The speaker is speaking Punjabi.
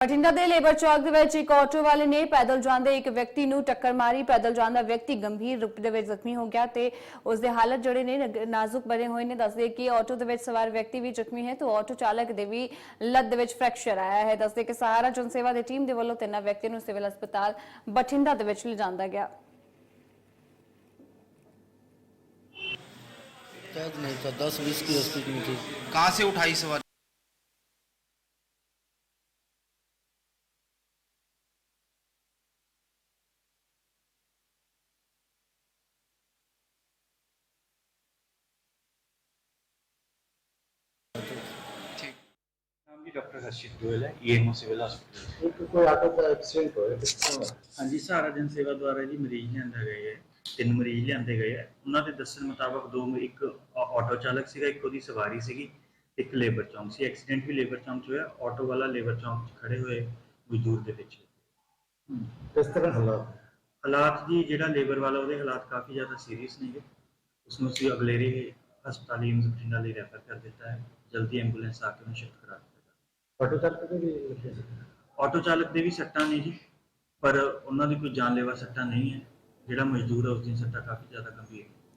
ਬਠਿੰਡਾ ਦੇ ਲੇਬਰ ਚੌਕ ਦੇ ਵਿੱਚ ਇੱਕ ਆਟੋ ਵਾਲੇ ਨੇ ਪੈਦਲ ਜਾਂਦੇ ਇੱਕ ਵਿਅਕਤੀ ਨੂੰ ਟੱਕਰ ਮਾਰੀ ਪੈਦਲ ਜਾਂਦਾ ਵਿਅਕਤੀ ਗੰਭੀਰ ਰੂਪ ਦੇ ਵਿੱਚ ਜ਼ਖਮੀ ਹੋ ਗਿਆ ਤੇ ਉਸ ਦੇ ਹਾਲਤ ਜਿਹੜੇ ਨੇ ਨਗ- ਨਾਜ਼ੁਕ ਬਣੇ ਹੋਏ ਨੇ ਦੱਸਦੇ ਕਿ ਆਟੋ ਦੇ ਵਿੱਚ ਸਵਾਰ ਵਿਅਕਤੀ ਵੀ ਜ਼ਖਮੀ ਹੈ ਤੇ ਆਟੋ ਚਾਲਕ ਦੇ ਵੀ ਲੱਤ ਦੇ ਵਿੱਚ ਫ੍ਰੈਕਚਰ ਆਇਆ ਹੈ ਦੱਸਦੇ ਕਿ ਸਹਾਰਾ ਜਨ ਸੇਵਾ ਦੀ ਟੀਮ ਦੇ ਵੱਲੋਂ ਤਿੰਨਾਂ ਵਿਅਕਤੀਆਂ ਨੂੰ ਸਿਵਲ ਹਸਪਤਾਲ ਬਠਿੰਡਾ ਦੇ ਵਿੱਚ ਲਿਜਾਂਦਾ ਗਿਆ शायद नहीं था दस बीस की स्पीड में थी कहाँ से उठाई सवारी ਜੀ ਡਾਕਟਰ ਹਰਸ਼ਿਤ ਗੋਇਲ ਹੈ ਈਐਮਓ ਸਿਵਲ ਹਸਪੀਟਲ ਇੱਕ ਕੋਈ ਆਟੋ ਦਾ ਐਕਸੀਡੈਂਟ ਹੋਇਆ ਤਰ੍ਹਾਂ ਹਾਂਜੀ ਸਹਾਰਾ ਜਨ ਸੇਵਾ ਦੁਆਰਾ ਜੀ ਮਰੀਜ਼ ਲਿਆਂਦਾ ਗਏ ਹੈ ਤਿੰਨ ਮਰੀਜ਼ ਲਿਆਂਦੇ ਗਏ ਹੈ। ਉਹਨਾਂ ਦੇ ਦੱਸਣ ਮੁਤਾਬਕ ਦੋ ਇੱਕ ਆ- ਆਟੋ ਚਾਲਕ ਸੀਗਾ ਇੱਕ ਉਹਦੀ ਸਵਾਰੀ ਸੀਗੀ ਇੱਕ ਲੇਬਰ ਚੌਂਕ ਸੀ। ਐਕਸੀਡੈਂਟ ਵੀ ਲੇਬਰ ਚੌਂਕ 'ਚ ਹੋਇਆ ਆਟੋ ਵਾਲਾ ਲੇਬਰ ਚੌਂਕ 'ਚ ਖੜੇ ਹੋਏ ਮਜ਼ਦੂਰ ਦੇ ਵਿੱਚ ਕਿਸ ਤਰ੍ਹਾਂ ਹਾਲਾਤ? ਹਾਲਾਤ ਜੀ ਜਿਹੜਾ ਲੇਬਰ ਵਾਲਾ ਉਹਦੇ ਹਾਲਾਤ ਕਾਫੀ ਜ਼ਿਆਦਾ ਸੀਰੀਅਸ ਨੇਗੇ ਉਸ ਨੂੰ ਅਸੀਂ ਅਗਲੇਰੇ ਹਸਪਤਾਲ ਏਮਜ਼ ਬਠਿੰਡਾ ਲਈ ਰੈਫਰ ਕਰ ਦਿੱਤਾ ਹੈ। ਜਲਦੀ ਐਂਬੂਲੈਂਸ ਆ ਕੇ ਉਹਨੂੰ ਸ਼ਿਫਟ ਕਰਾ ਦਿੱਤਾ। ਆਟੋ ਚਾਲਕ ਦੇ ਵੀ ਲੱਗੇ ਸੀ। ਆਟੋ ਚਾਲਕ ਦੇ ਵੀ ਸੱਟਾਂ ਨੇ ਜੀ, ਪਰ ਉਹਨਾਂ ਦੀ ਕੋਈ ਜਾਨਲੇਵਾ ਸੱਟਾਂ ਨਹੀਂ ਹੈ। ਜਿਹੜਾ ਮਜ਼ਦੂਰ ਹੈ, ਉਸ ਦੀਆਂ ਸੱਟਾਂ ਕਾਫੀ ਜ਼ਿਆਦਾ ਗੰਭੀਰ ਨੇ।